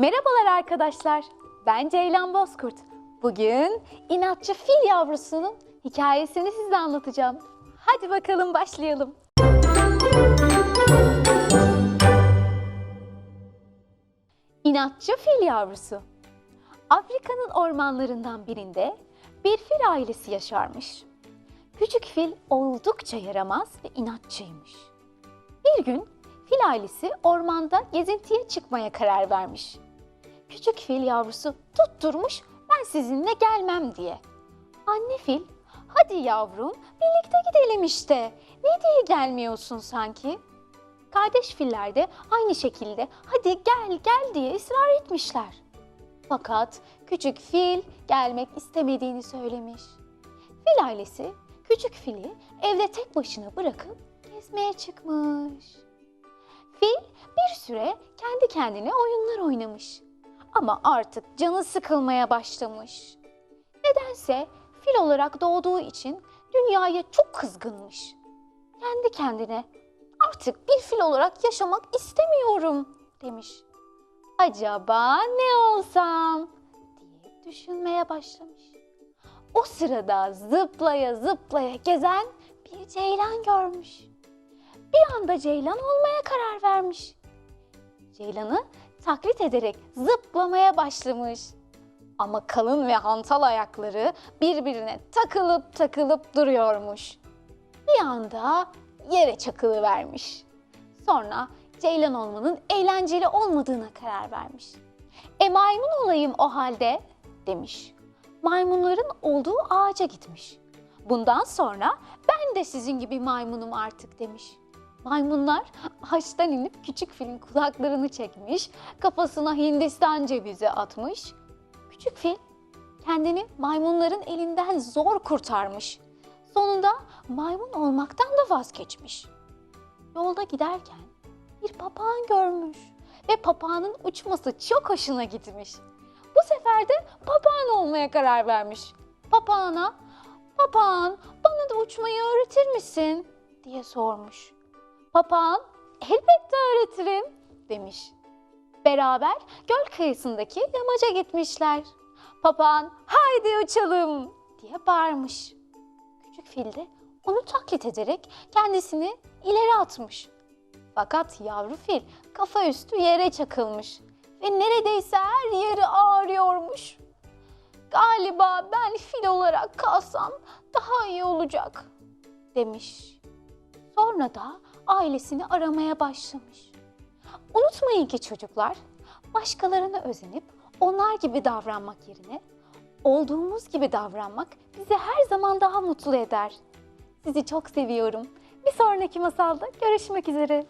Merhabalar arkadaşlar. Ben Ceylan Bozkurt. Bugün inatçı fil yavrusunun hikayesini size anlatacağım. Hadi bakalım başlayalım. İnatçı fil yavrusu. Afrika'nın ormanlarından birinde bir fil ailesi yaşarmış. Küçük fil oldukça yaramaz ve inatçıymış. Bir gün fil ailesi ormanda gezintiye çıkmaya karar vermiş. Küçük fil yavrusu tutturmuş ben sizinle gelmem diye. Anne fil hadi yavrum birlikte gidelim işte. Ne diye gelmiyorsun sanki? Kardeş filler de aynı şekilde hadi gel gel diye ısrar etmişler. Fakat küçük fil gelmek istemediğini söylemiş. Fil ailesi küçük fili evde tek başına bırakıp gezmeye çıkmış. Fil bir süre kendi kendine oyunlar oynamış. Ama artık canı sıkılmaya başlamış. Nedense fil olarak doğduğu için dünyaya çok kızgınmış. Kendi kendine artık bir fil olarak yaşamak istemiyorum demiş. Acaba ne olsam diye düşünmeye başlamış. O sırada zıplaya zıplaya gezen bir ceylan görmüş. Bir anda ceylan olmaya karar vermiş. Ceylanı taklit ederek zıplamaya başlamış. Ama kalın ve hantal ayakları birbirine takılıp takılıp duruyormuş. Bir anda yere çakılı vermiş. Sonra ceylan olmanın eğlenceli olmadığına karar vermiş. E maymun olayım o halde demiş. Maymunların olduğu ağaca gitmiş. Bundan sonra ben de sizin gibi maymunum artık demiş. Maymunlar ağaçtan inip küçük filin kulaklarını çekmiş, kafasına Hindistan cevizi atmış. Küçük fil kendini maymunların elinden zor kurtarmış. Sonunda maymun olmaktan da vazgeçmiş. Yolda giderken bir papağan görmüş ve papağanın uçması çok hoşuna gitmiş. Bu sefer de papağan olmaya karar vermiş. Papağana, papağan bana da uçmayı öğretir misin? diye sormuş. Papağan, elbette öğretirim demiş. Beraber göl kıyısındaki yamaca gitmişler. Papağan, haydi uçalım diye bağırmış. Küçük fil de onu taklit ederek kendisini ileri atmış. Fakat yavru fil kafa üstü yere çakılmış ve neredeyse her yeri ağrıyormuş. Galiba ben fil olarak kalsam daha iyi olacak demiş. Sonra da ailesini aramaya başlamış. Unutmayın ki çocuklar, başkalarına özenip onlar gibi davranmak yerine olduğumuz gibi davranmak bizi her zaman daha mutlu eder. Sizi çok seviyorum. Bir sonraki masalda görüşmek üzere.